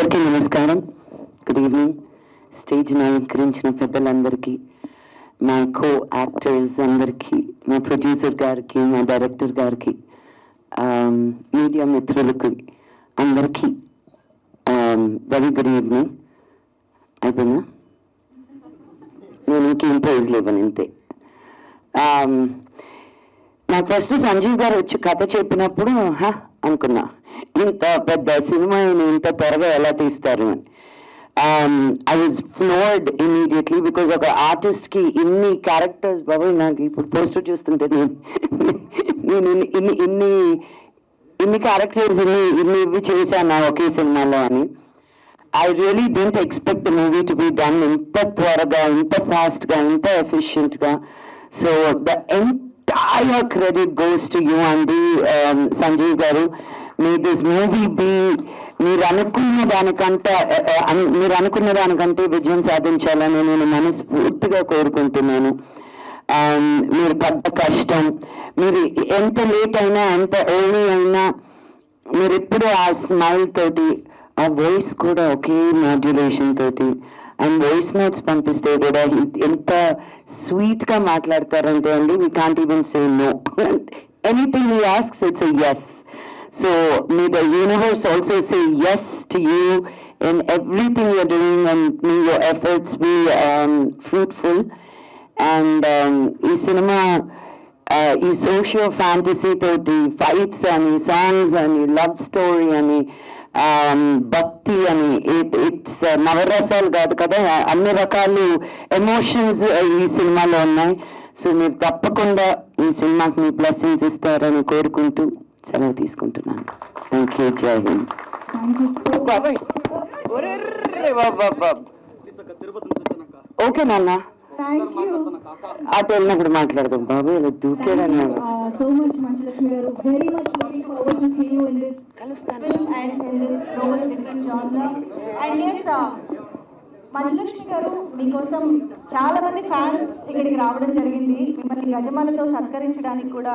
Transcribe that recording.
అందరికీ నమస్కారం. Good evening stage అలంకరించిన పెద్దలందరికీ మా కో యాక్టర్స్ అందరికీ మా ప్రొడ్యూసర్ గారికి మా డైరెక్టర్ గారికి um, మీడియా మిత్రులకి అందరికీ వెరీ గుడ్ ఈవినింగ్ అయిపోయినా నేను ఇంకేం పోజులు ఇవ్వను ఇంతే. Um, నాకు ఫస్ట్ సంజీవ్ గారు వచ్చి కథ చెప్పినప్పుడు హా అనుకున్నా. ఇంత పెద్ద సినిమా ఇంత త్వరగా ఎలా తీస్తారు అని. I was floored immediately because ఒక ఆర్టిస్ట్కి ఇన్ని క్యారెక్టర్స్ బాబు నాకు ఇప్పుడు పోస్టర్ చూస్తుంటే నేను నేను ఇన్ని ఇన్ని ఇన్ని క్యారెక్టర్స్ ఇన్ని ఇన్ని ఇవి చేశాను ఒకే సినిమాలో అని. I really don't expect movie to be done ఇంత త్వరగా ఇంత ఫాస్ట్గా ఇంత ఎఫిషియెంట్గా so the entire credit goes to you అండి సంజీవ్ గారు. మీ దిస్ మూవీ బి మీరు అనుకున్న దానికంటే మీరు అనుకున్న దానికంటే విజయం సాధించాలని నేను మనస్ఫూర్తిగా కోరుకుంటున్నాను. మీరు పెద్ద కష్టం మీరు ఎంత లేట్ అయినా ఎంత ఎర్లీ అయినా మీరు ఎప్పుడు ఆ స్మైల్ తోటి ఆ వాయిస్ కూడా ఒకే మాడ్యులేషన్ తోటి అండ్ వాయిస్ నోట్స్ పంపిస్తే కూడా ఎంత స్వీట్గా మాట్లాడతారంటే అండి we can't even say no anything you asks it's yes so may the universe also say yes to you in everything you're doing and may your efforts be fruitful and ఈ cinema ఆ, ఈ socio fantasy తోటి fights అని songs అని love story అని భక్తి అని it's నవరసాలు కాదు కదా అన్ని రకాలు ఎమోషన్స్ ఈ సినిమాలో ఉన్నాయి సో మీరు తప్పకుండా ఈ సినిమాకి మీ బ్లెస్సింగ్స్ ఇస్తారని కోరుకుంటూ సెలవు తీసుకుంటున్నాను. థ్యాంక్ యూ జై హింద్ ఓకే నాన్న. యూ అటు వెళ్ళినప్పుడు మాట్లాడదాం బాబు ఇలా దూకేదన్నారు so much Manchu Lakshmi garu. Very much looking forward to see you in this film and in this role different genre and yes Manchu Lakshmi garu మీకోసం చాలా మంది ఫ్యాన్స్ ఇక్కడికి రావడం జరిగింది. మిమ్మల్ని గజమాలతో సత్కరించడానికి కూడా